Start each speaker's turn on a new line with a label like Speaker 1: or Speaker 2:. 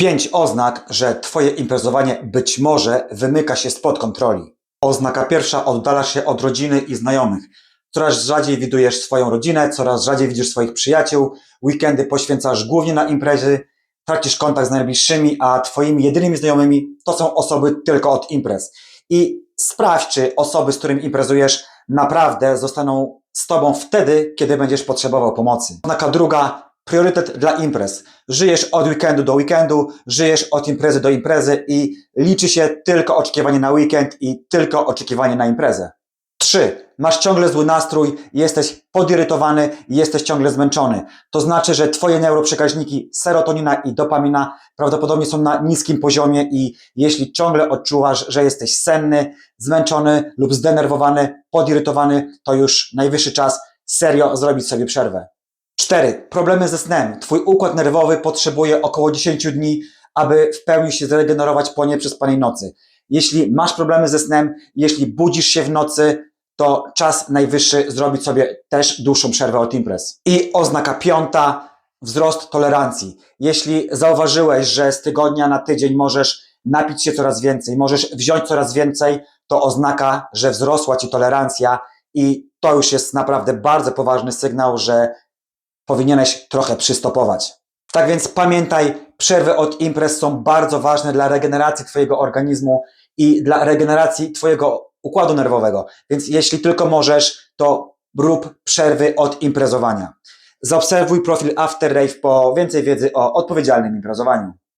Speaker 1: Pięć oznak, że Twoje imprezowanie być może wymyka się spod kontroli. Oznaka pierwsza, oddalasz się od rodziny i znajomych. Coraz rzadziej widujesz swoją rodzinę, coraz rzadziej widzisz swoich przyjaciół, weekendy poświęcasz głównie na imprezy, tracisz kontakt z najbliższymi, a Twoimi jedynymi znajomymi to są osoby tylko od imprez. I sprawdź, czy osoby, z którymi imprezujesz, naprawdę zostaną z Tobą wtedy, kiedy będziesz potrzebował pomocy. Oznaka druga, priorytet dla imprez. Żyjesz od weekendu do weekendu, żyjesz od imprezy do imprezy i liczy się tylko oczekiwanie na weekend i tylko oczekiwanie na imprezę. 3. Masz ciągle zły nastrój, jesteś podirytowany, jesteś ciągle zmęczony. To znaczy, że Twoje neuroprzekaźniki serotonina i dopamina prawdopodobnie są na niskim poziomie i jeśli ciągle odczuwasz, że jesteś senny, zmęczony lub zdenerwowany, podirytowany, to już najwyższy czas serio zrobić sobie przerwę. 4. Problemy ze snem. Twój układ nerwowy potrzebuje około 10 dni, aby w pełni się zregenerować po nieprzespanej nocy. Jeśli masz problemy ze snem, jeśli budzisz się w nocy, to czas najwyższy zrobić sobie też dłuższą przerwę od imprez. I oznaka piąta, wzrost tolerancji. Jeśli zauważyłeś, że z tygodnia na tydzień możesz napić się coraz więcej, możesz wziąć coraz więcej, to oznaka, że wzrosła ci tolerancja i to już jest naprawdę bardzo poważny sygnał, że powinieneś trochę przystopować. Tak więc pamiętaj, przerwy od imprez są bardzo ważne dla regeneracji Twojego organizmu i dla regeneracji Twojego układu nerwowego. Więc jeśli tylko możesz, to rób przerwy od imprezowania. Zaobserwuj profil After Rave po więcej wiedzy o odpowiedzialnym imprezowaniu.